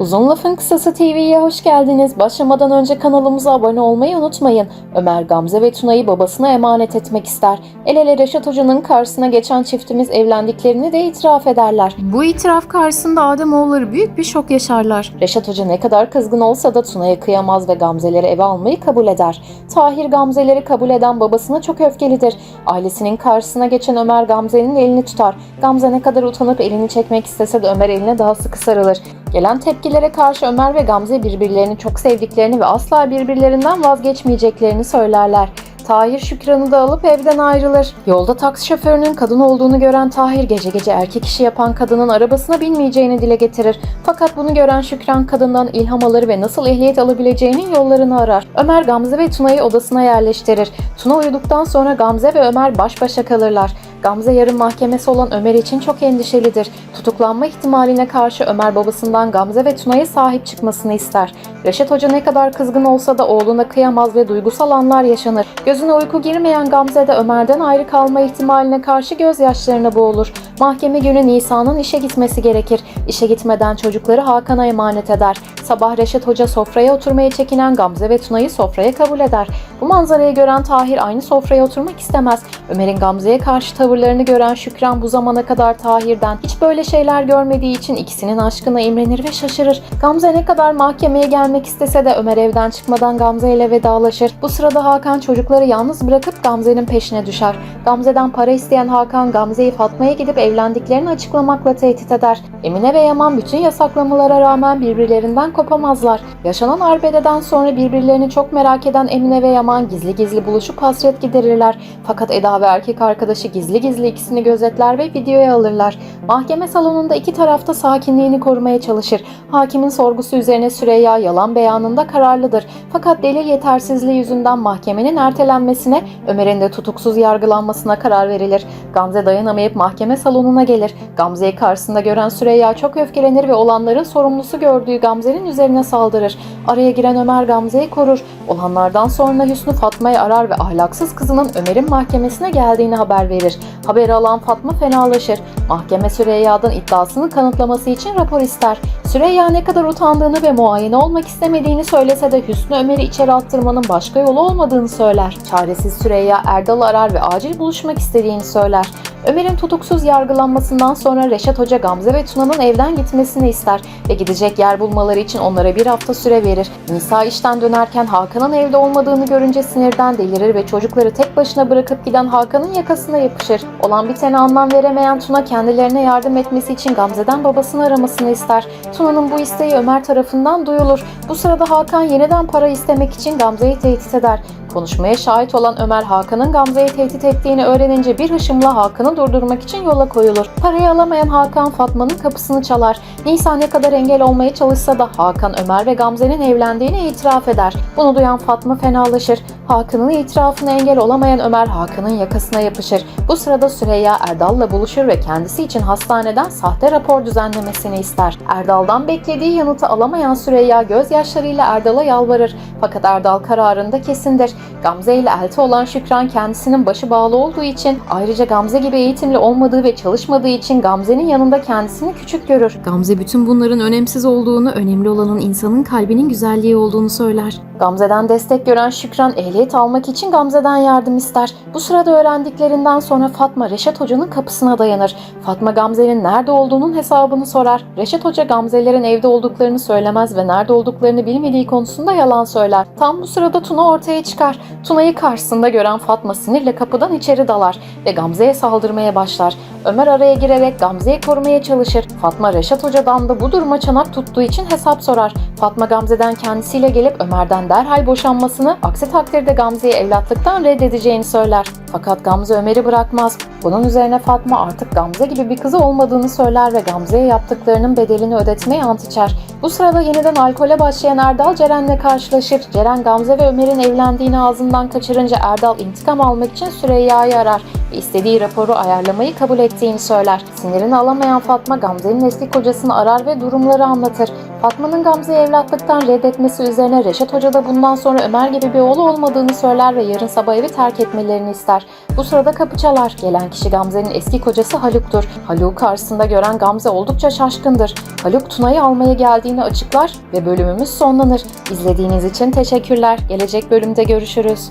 Uzun Lafın Kısası TV'ye hoş geldiniz. Başlamadan önce kanalımıza abone olmayı unutmayın. Ömer Gamze ve Tuna'yı babasına emanet etmek ister. El ele Reşat Hoca'nın karşısına geçen çiftimiz evlendiklerini de itiraf ederler. Bu itiraf karşısında Ademoğulları büyük bir şok yaşarlar. Reşat Hoca ne kadar kızgın olsa da Tuna'ya kıyamaz ve Gamze'leri eve almayı kabul eder. Tahir Gamze'leri kabul eden babasına çok öfkelidir. Ailesinin karşısına geçen Ömer Gamze'nin elini tutar. Gamze ne kadar utanıp elini çekmek istese de Ömer eline daha sıkı sarılır. Gelen tepkilere karşı Ömer ve Gamze birbirlerini çok sevdiklerini ve asla birbirlerinden vazgeçmeyeceklerini söylerler. Tahir Şükran'ı da alıp evden ayrılır. Yolda taksi şoförünün kadın olduğunu gören Tahir gece gece erkek işi yapan kadının arabasına binmeyeceğini dile getirir. Fakat bunu gören Şükran kadından ilham alır ve nasıl ehliyet alabileceğinin yollarını arar. Ömer Gamze ve Tuna'yı odasına yerleştirir. Tuna uyuduktan sonra Gamze ve Ömer baş başa kalırlar. Gamze yarın mahkemesi olan Ömer için çok endişelidir. Tutuklanma ihtimaline karşı Ömer babasından Gamze ve Tuna'ya sahip çıkmasını ister. Reşat Hoca ne kadar kızgın olsa da oğluna kıyamaz ve duygusal anlar yaşanır. Gözüne uyku girmeyen Gamze de Ömer'den ayrı kalma ihtimaline karşı gözyaşlarına boğulur. Mahkeme günü Nisa'nın işe gitmesi gerekir. İşe gitmeden çocukları Hakan'a emanet eder. Sabah Reşat Hoca sofraya oturmaya çekinen Gamze ve Tuna'yı sofraya kabul eder. Bu manzarayı gören Tahir aynı sofraya oturmak istemez. Ömer'in Gamze'ye karşı tavırlarını gören Şükran bu zamana kadar Tahir'den hiç böyle şeyler görmediği için ikisinin aşkına imrenir ve şaşırır. Gamze ne kadar mahkemeye gelmek istese de Ömer evden çıkmadan Gamze ile vedalaşır. Bu sırada Hakan çocukları yalnız bırakıp Gamze'nin peşine düşer. Gamze'den para isteyen Hakan Gamze'yi Fatma'ya gidip evlendiklerini açıklamakla tehdit eder. Emine ve Yaman bütün yasaklamalara rağmen birbirlerinden kopamazlar. Yaşanan arbededen sonra birbirlerini çok merak eden Emine ve Yaman gizli gizli buluşup hasret giderirler. Fakat Eda ve erkek arkadaşı gizli gizli ikisini gözetler ve videoya alırlar. Mahkeme salonunda iki tarafta sakinliğini korumaya çalışır. Hakimin sorgusu üzerine Süreyya yalan beyanında kararlıdır. Fakat delil yetersizliği yüzünden mahkemenin ertelenmesine, Ömer'in de tutuksuz yargılanmasına karar verilir. Gamze dayanamayıp mahkeme salonuna gelir. Gamze'yi karşısında gören Süreyya çok öfkelenir ve olanların sorumlusu gördüğü Gamze'nin üzerine saldırır. Araya giren Ömer Gamze'yi korur. Olanlardan sonra Hüsnü Fatma'yı arar ve ahlaksız kızının Ömer'in mahkemesine geldiğini haber verir. Haberi alan Fatma fenalaşır. Mahkeme Süreyya'dan iddiasını kanıtlaması için rapor ister. Süreyya ne kadar utandığını ve muayene olmak istemediğini söylese de Hüsnü Ömer'i içeri attırmanın başka yolu olmadığını söyler. Çaresiz Süreyya Erdal'ı arar ve acil buluşmak istediğini söyler. Ömer'in tutuksuz yargılanmasından sonra Reşat Hoca Gamze ve Tuna'nın evden gitmesini ister ve gidecek yer bulmaları için onlara bir hafta süre verir. Nisa işten dönerken Hakan'ın evde olmadığını görünce sinirden delirir ve çocukları tek başına bırakıp giden Hakan'ın yakasına yapışır. Olan bitene anlam veremeyen Tuna kendilerine yardım etmesi için Gamze'den babasını aramasını ister. Tuna'nın bu isteği Ömer tarafından duyulur. Bu sırada Hakan yeniden para istemek için Gamze'yi tehdit eder. Konuşmaya şahit olan Ömer Hakan'ın Gamze'yi tehdit ettiğini öğrenince bir hışımla Hakan'ı durdurmak için yola koyulur. Parayı alamayan Hakan Fatma'nın kapısını çalar. Nisa kadar engel olmaya çalışsa da Hakan Ömer ve Gamze'nin evlendiğini itiraf eder. Bunu duyan Fatma fenalaşır. Hakan'ın itirafına engel olamayan Ömer Hakan'ın yakasına yapışır. Bu sırada Süreyya Erdal'la buluşur ve kendisi için hastaneden sahte rapor düzenlemesini ister. Erdal'dan beklediği yanıtı alamayan Süreyya gözyaşlarıyla Erdal'a yalvarır. Fakat Erdal kararında kesindir. Gamze ile elti olan Şükran kendisinin başı bağlı olduğu için ayrıca Gamze gibi eğitimli olmadığı ve çalışmadığı için Gamze'nin yanında kendisini küçük görür. Gamze bütün bunların önemsiz olduğunu, önemli olanın insanın kalbinin güzelliği olduğunu söyler. Gamze'den destek gören Şükran ehliyet almak için Gamze'den yardım ister. Bu sırada öğrendiklerinden sonra Fatma Reşat Hoca'nın kapısına dayanır. Fatma Gamze'nin nerede olduğunun hesabını sorar. Reşat Hoca Gamze'lerin evde olduklarını söylemez ve nerede olduklarını bilmediği konusunda yalan söyler. Tam bu sırada Tuna ortaya çıkar. Tuna'yı karşısında gören Fatma sinirle kapıdan içeri dalar ve Gamze'ye saldırmaya başlar. Ömer araya girerek Gamze'yi korumaya çalışır. Fatma Reşat Hoca'dan da bu duruma çanak tuttuğu için hesap sorar. Fatma Gamze'den kendisiyle gelip Ömer'den derhal boşanmasını, aksi takdirde Gamze'yi evlatlıktan reddedeceğini söyler. Fakat Gamze Ömer'i bırakmaz. Bunun üzerine Fatma artık Gamze gibi bir kızı olmadığını söyler ve Gamze'ye yaptıklarının bedelini ödetmeye ant içer. Bu sırada yeniden alkole başlayan Erdal Ceren'le karşılaşır. Ceren Gamze ve Ömer'in evlendiğini ağzından kaçırınca Erdal intikam almak için Süreyya'yı arar ve istediği raporu ayarlamayı kabul ettiğini söyler. Sinirini alamayan Fatma Gamze'nin eski kocasını arar ve durumları anlatır. Fatma'nın Gamze'yi evlatlıktan reddetmesi üzerine Reşat Hoca da bundan sonra Ömer gibi bir oğlu olmadığını söyler ve yarın sabah evi terk etmelerini ister. Bu sırada kapı çalar. Gelen kişi Gamze'nin eski kocası Haluk'tur. Haluk'u karşısında gören Gamze oldukça şaşkındır. Haluk Tuna'yı almaya geldiğini açıklar ve bölümümüz sonlanır. İzlediğiniz için teşekkürler. Gelecek bölümde görüşürüz.